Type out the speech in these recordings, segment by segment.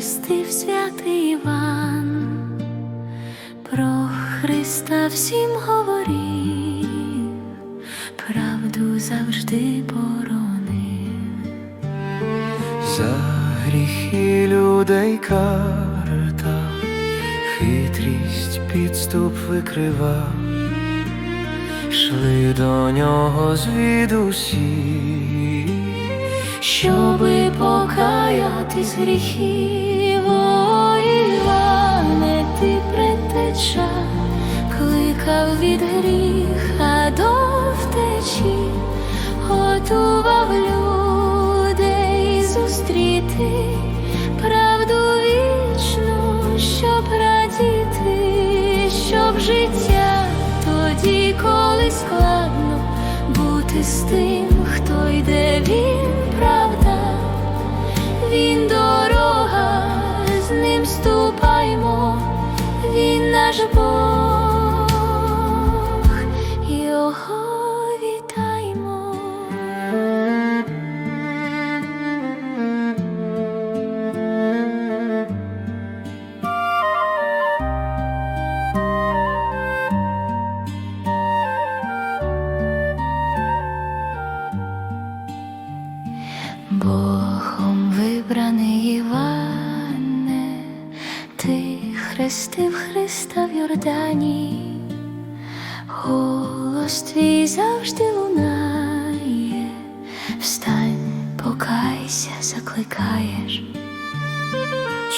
Хрестив святий Іван, про Христа всім говорив, правду завжди боронив, за гріхи людей карта, хитрість підступ викривав, шли до нього звідусі. Щоби покаятись гріхів, о Іване, ти предтеча, кликав від гріха до втечі, готував людей зустріти, правду вічну, щоб радіти, щоб життя тоді, коли складно бути з тим, хто йде, він наш Бог, його вітаймо. Богом вибраний хрестив Христа в Йордані, голос твій завжди лунає, встань, покайся, закликаєш.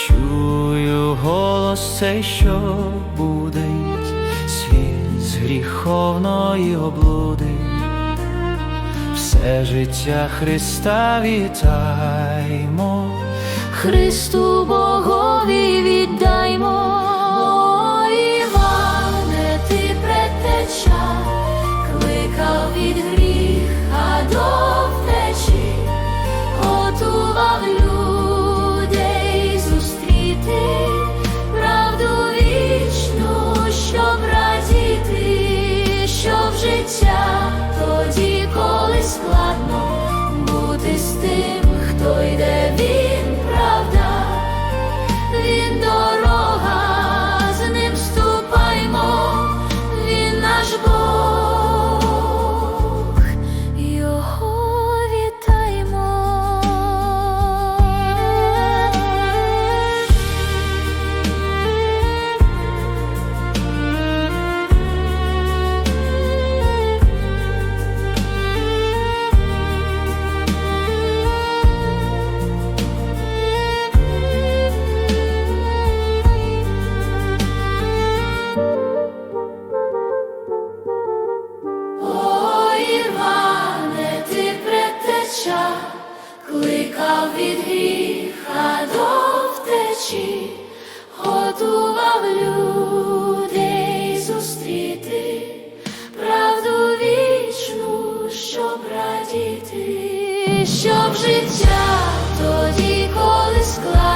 чую голос цей, що будить світ з гріховної облуди. Все життя Христа вітаймо, Христу Богові речі готував людей зустріти, правду вічну, щоб радіти, щоб життя тоді коли складно.